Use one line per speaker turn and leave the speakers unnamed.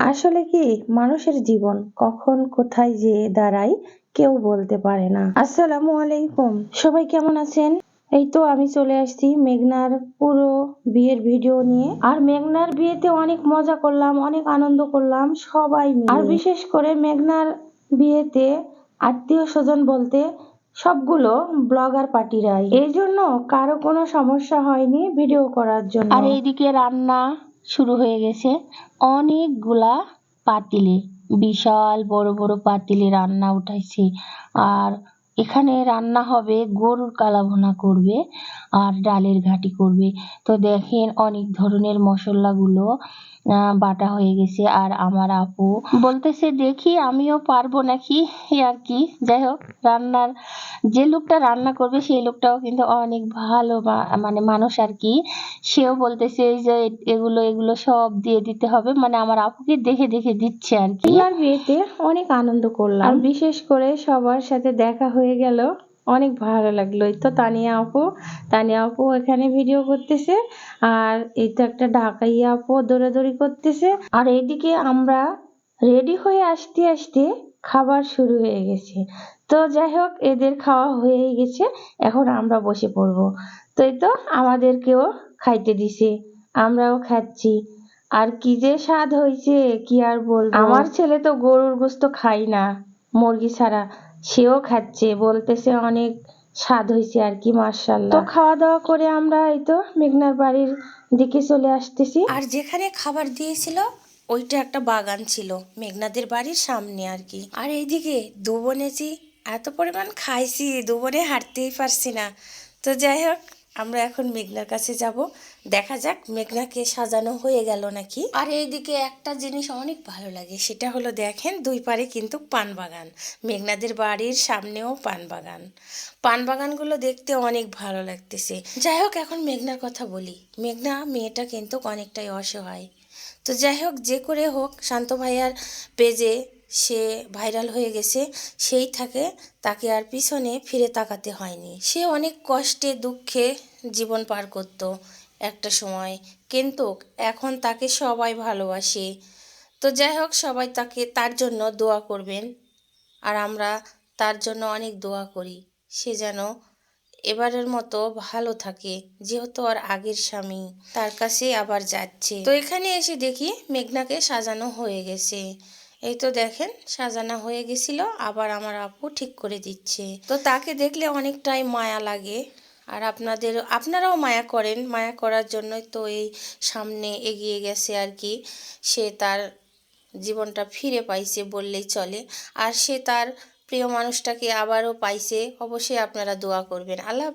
আসলে কি মানুষের জীবন কখন কোথায় যে দাঁড়ায় কেউ বলতে পারে না। আসসালামু আলাইকুম। সবাই কেমন আছেন? এই তো আমি চলে আসছি মেঘনার পুরো বিয়ের ভিডিও নিয়ে। আর মেঘনার বিয়েতে অনেক মজা করলাম, অনেক আনন্দ করলাম, সবাই আর বিশেষ করে মেঘনার বিয়েতে আত্মীয় স্বজন বলতে সবগুলো ব্লগার পার্টিরাই। এই জন্য কারও কোনো সমস্যা হয়নি ভিডিও করার জন্য। আর এইদিকে রান্না শুরু হয়ে গেছে অনেকগুলা পাতিলে। বিশাল বড় বড় পাতিলে রান্না উঠাইছে। আর এখানে রান্না হবে গরুর কালাভুনা করবে আর ডালের ঘাটি করবে। তো দেখেন অনেক ধরনের মশলাগুলো বাটা হয়ে গেছে আর আমার আপু বলতেছে দেখি আমিও পারব নাকি? আর কি। যাই হোক রান্নার যে লোকটা রান্না করবে সেই লোকটাও কিন্তু অনেক ভালো মানে মানুষ আর কি। সেও বলতেছে যে এগুলো এগুলো সব দিয়ে দিতে হবে। মানে আমার আপুকে দেখে দেখে দিচ্ছে আর কি। আর বিয়েতে অনেক আনন্দ করলাম। বিশেষ করে সবার সাথে দেখা হয়ে গেল। অনেক ভালো লাগল। এই তো তানিয়া আপু তানিয়া আপু এখানে ভিডিও করতেছে। আর এই তো একটা ঢাকাইয়া আপু দৌড়াদৌড়ি করতেছে। আর এইদিকে আমরা রেডি হয়ে আসতে আসতে খাবার শুরু হয়ে গেছে। তো যাই হোক, এদের খাওয়া হয়ে গেছে। এখন আমরা বসে পড়ব। তো এই তো আমাদেরকেও খাইতে দিছে। আমরাও খাচ্ছি। আর কি যে স্বাদ হয়েছে কি আর বলব? আমার ছেলে তো গরুর গোস্ত খাই না। মুরগি ছাড়া সেও খাচ্ছে বলতেছে অনেক স্বাদ হয়েছে আর কি মার্শাল্লাহ তো খাওয়া দাওয়া করে আমরা এই তো মেঘনার বাড়ির দিকে চলে আসতেছি।
আর যেখানে খাবার দিয়েছিল ওইটা একটা বাগান ছিল মেঘনাদের বাড়ির সামনে আর কি। আর এইদিকে দু বোনেছি এত পরিমাণ খাইছি দু বোনে হাঁটতেই পারছি না। তো যাই হোক আমরা এখন মেঘনার কাছে যাব। দেখা যাক মেঘনাকে সাজানো হয়ে গেল নাকি। আর এইদিকে একটা জিনিস অনেক ভালো লাগে, সেটা হলো দেখেন দুই পারে কিন্তু পান বাগান। মেঘনাদের বাড়ির সামনেও পান বাগান। পান বাগানগুলো দেখতে অনেক ভালো লাগতেছে। যাই হোক, এখন মেঘনার কথা বলি। মেঘনা মেয়েটা কিন্তু অনেকটাই অসহায়। তো যাই হোক, যে করে হোক, শান্ত ভাইয়ার পেজে সে ভাইরাল হয়ে গেছে, সেই থাকে তাকে আর পিছনে ফিরে তাকাতে হয়নি। সে অনেক কষ্টে, দুঃখে জীবন পার করত একটা সময়। কিন্তু এখন তাকে সবাই ভালোবাসে। তো যাই হোক, সবাই তাকে, তার জন্য দোয়া করবেন। আর আমরা তার জন্য অনেক দোয়া করি। সে যেন এবারের মতো ভালো থাকে, যেহেতু আর আগের স্বামী তার কাছে আবার যাচ্ছে। তো এখানে এসে দেখি মেঘনাকে সাজানো হয়ে গেছে। এই তো দেখেন, সাজানো হয়ে গেছিল, আবার আমার আপু ঠিক করে দিচ্ছে। তো তাকে দেখলে অনেকটাই মায়া লাগে। আর আপনাদের, আপনারাও মায়া করেন, মায়া করার জন্যই তো এই সামনে এগিয়ে গেছে আর কি। সে তার জীবনটা ফিরে পাইছে বললেই চলে। আর সে তার প্রিয় মানুষটাকে আবারও পাইছে, অবশ্যই আপনারা দোয়া করবেন। আল্লাহ